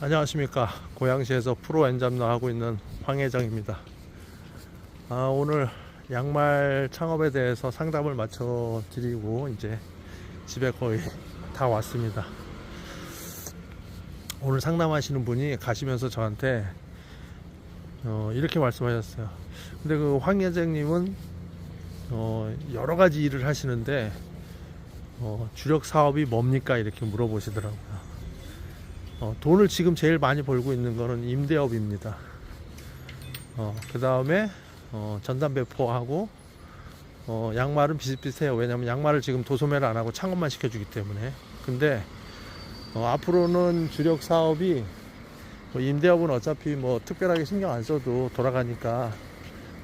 안녕하십니까. 고양시에서 프로 엔잡러 하고 있는 황 회장입니다. 아, 오늘 양말 창업에 대해서 상담을 마쳐 드리고 이제 집에 거의 다 왔습니다. 오늘 상담하시는 분이 가시면서 저한테 어, 이렇게 말씀하셨어요. 근데 그 황 회장님은 어, 여러 가지 일을 하시는데 어, 주력 사업이 뭡니까? 이렇게 물어보시더라고요 어, 돈을 지금 제일 많이 벌고 있는 거는 임대업입니다. 어, 그 다음에 어, 전담 배포하고 어, 양말은 비슷비슷해요. 왜냐면 양말을 지금 도소매를 안 하고 창업만 시켜주기 때문에. 근데 어, 앞으로는 주력 사업이 뭐 임대업은 어차피 뭐 특별하게 신경 안 써도 돌아가니까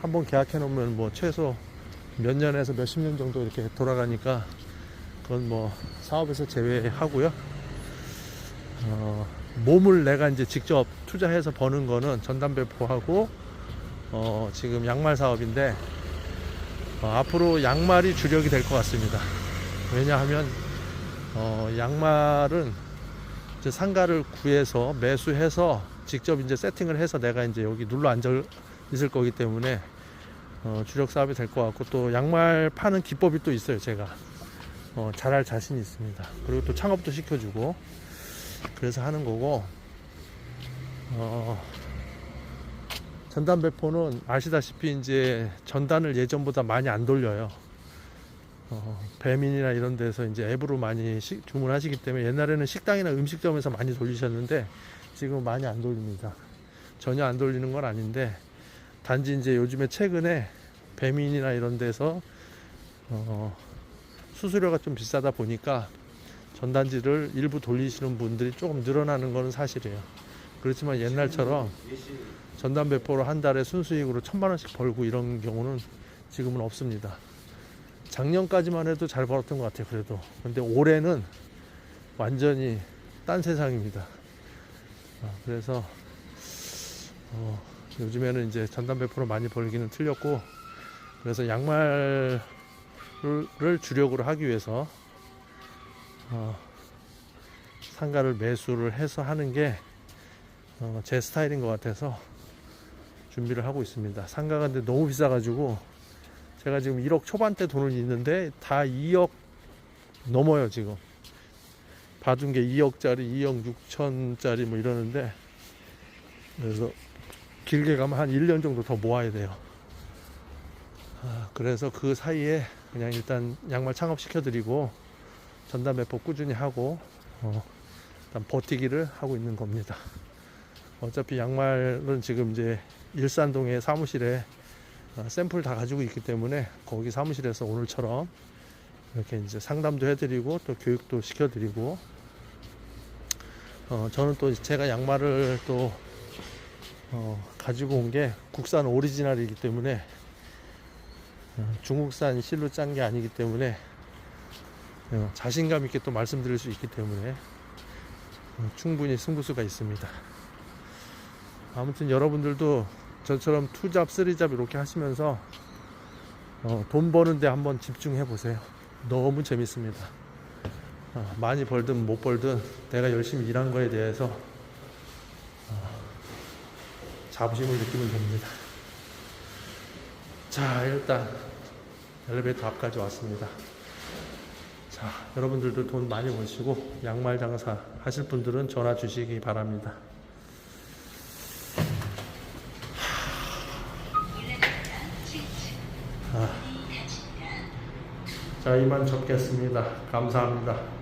한번 계약해 놓으면 뭐 최소 몇 년에서 몇십 년 정도 이렇게 돌아가니까 그건 뭐 사업에서 제외하고요. 어, 몸을 내가 이제 직접 투자해서 버는 거는 전담 배포하고 어, 지금 양말 사업인데 어, 앞으로 양말이 주력이 될 것 같습니다. 왜냐하면 어, 양말은 이제 상가를 구해서 매수해서 직접 이제 세팅을 해서 내가 이제 여기 눌러 앉아 있을 거기 때문에 어, 주력 사업이 될 것 같고 또 양말 파는 기법이 또 있어요 제가 어, 잘할 자신이 있습니다. 그리고 또 창업도 시켜주고 그래서 하는 거고 어, 전단 배포는 아시다시피 이제 전단을 예전보다 많이 안 돌려요. 어, 배민이나 이런 데서 이제 앱으로 많이 시- 주문하시기 때문에 옛날에는 식당이나 음식점에서 많이 돌리셨는데 지금 많이 안 돌립니다. 전혀 안 돌리는 건 아닌데 단지 이제 요즘에 최근에 배민이나 이런 데서 어, 수수료가 좀 비싸다 보니까 전단지를 일부 돌리시는 분들이 조금 늘어나는 것은 사실이에요. 그렇지만 옛날처럼 전단 배포로 한 달에 순수익으로 천만 원씩 벌고 이런 경우는 지금은 없습니다. 작년까지만 해도 잘 벌었던 것 같아요. 그래도. 근데 올해는 완전히 딴 세상입니다. 아, 그래서 어, 요즘에는 이제 전단 배포로 많이 벌기는 틀렸고 그래서 양말을 주력으로 하기 위해서 어, 상가를 매수를 해서 하는 게제 스타일인 것 같아서 준비를 하고 있습니다. 상가가 근데 너무 비싸가지고 제가 지금 1억 초반대 돈을 있는데 다 2억 넘어요 지금. 받은 게 2억짜리, 2억 6천짜리 뭐 이러는데 그래서 길게 가면 한 1년 정도 더 모아야 돼요. 아, 그래서 그 사이에 그냥 일단 양말 창업 시켜 드리고 전담 배포 꾸준히 하고 어, 일단 버티기를 하고 있는 겁니다. 어차피 양말은 지금 이제 일산동의 사무실에 어, 샘플 다 가지고 있기 때문에 거기 사무실에서 오늘처럼 이렇게 이제 상담도 해드리고 또 교육도 시켜드리고 어, 저는 또 제가 양말을 또 어, 가지고 온 게 국산 오리지널이기 때문에 어, 중국산 실로 짠 게 아니기 때문에 어, 자신감 있게 또 말씀드릴 수 있기 때문에 어, 충분히 승부수가 있습니다. 아무튼 여러분들도 저처럼 투잡, 쓰리잡 이렇게 하시면서 어, 돈 버는데 한번 집중해 보세요. 너무 재밌습니다. 어, 많이 벌든 못 벌든 내가 열심히 일한 거에 대해서 어, 자부심을 느끼면 됩니다. 자, 일단 엘리베이터 앞까지 왔습니다. 자, 여러분들도 돈 많이 버시고 양말 장사 하실 분들은 전화 주시기 바랍니다. 자, 이만 접겠습니다. 감사합니다.